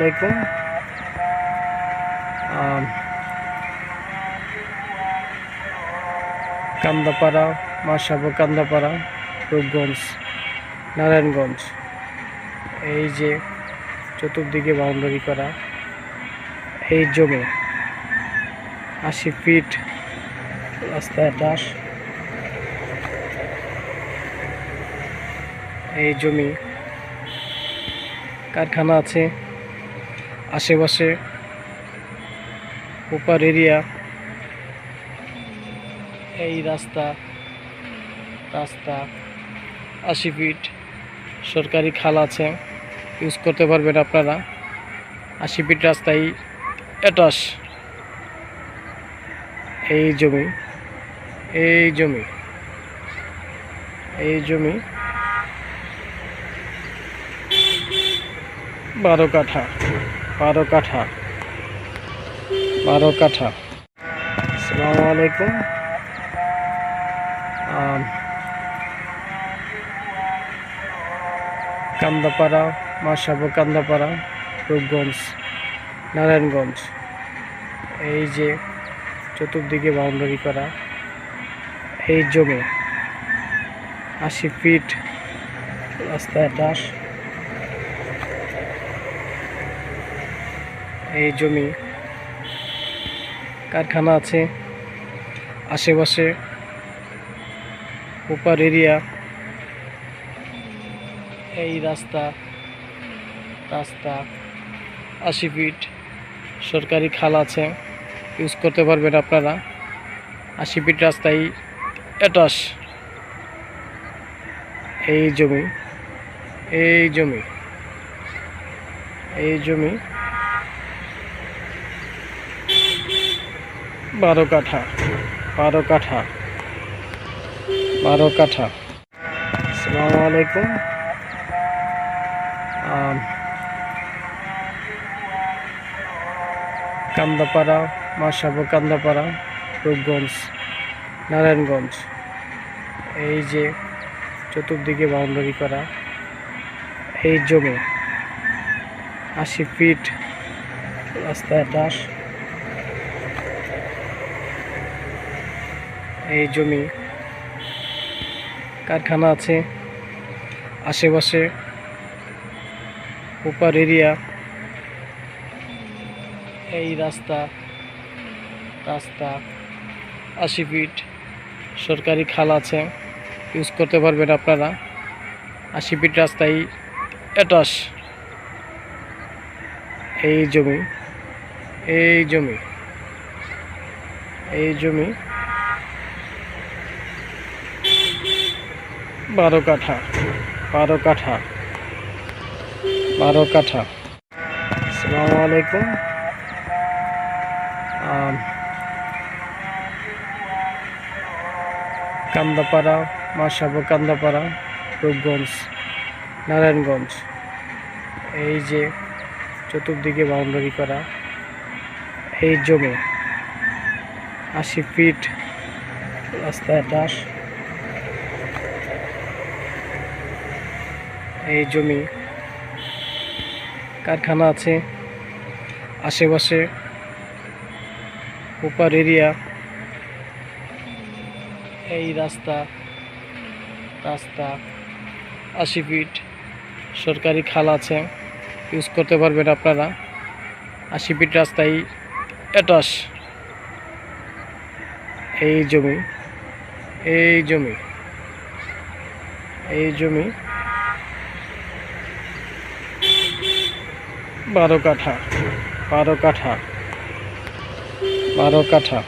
আলাইকুম। কান্দাপাড়া মাসাবো কান্দাপাড়া, রূপগঞ্জ, নারায়ণগঞ্জ। এই যে চতুর্দিকে বাউন্ডারি করা এই জমি, আশি ফিট রাস্তায় দাস এই জমি কারখানা আছে। আশেপাশে উপার এরিয়া। এই রাস্তা রাস্তা আশি ফিট সরকারি খাল আছে ইউজ করতে পারবেন আপনারা। আশি ফিট রাস্তায় এটাস এই জমি এই জমি এই জমি বারো কাঠা। বারো কাঠা বারো কাঠা আসসালামু আলাইকুম। কান্দাপাড়া মাসাবো কান্দাপাড়া, রূপগঞ্জ, নারায়ণগঞ্জ। এই যে চতুর্দিকে বাউন্ডারি করা এই জমি, আশি ফিট, রাস্তায় এই জমি। কারখানা আছে, আশেপাশে উপার এরিয়া। এই রাস্তা রাস্তা, আশি ফিট সরকারি খাল আছে ইউজ করতে পারবেন আপনারা। আশি ফিট রাস্তায় এটাস এই জমি এই জমি এই জমি। বারো কাঠা বারো কাঠা বারো কাঠা। আসসালামু আলাইকুম। কান্দাপাড়া মাসাবো কান্দাপাড়া, রূপগঞ্জ, নারায়ণগঞ্জ। এই যে চতুর্দিকে বাউন্ডারি করা এই জমি, আশি ফিট, রাস্তায় দাস এই জমি। কারখানা আছে, আশেপাশে উপার এরিয়া। এই রাস্তা রাস্তা, আশি ফিট, সরকারি খাল আছে ইউজ করতে পারবেন আপনারা। আশি ফিট রাস্তায় এটাস এই জমি এই জমি এই জমি। বারো কাঠা বারো কাঠা বারো কাঠা আসসালামু আলাইকুম। কান্দাপাড়া মাসাবো কান্দাপাড়া, রূপগঞ্জ, নারায়ণগঞ্জ। এই যে চতুর্দিকে বাউন্ডারি করা এই জমি, আশি ফিট, রাস্তায় দাস এই জমি। কারখানা আছে, আশেপাশে উপার এরিয়া। এই রাস্তা রাস্তা, আশি ফিট, সরকারি খাল আছে ইউজ করতে পারবেন আপনারা। আশি ফিট রাস্তায় এটাস এই জমি এই জমি এই জমি। বারো কাঠা বারো কাঠা বারো কাঠা।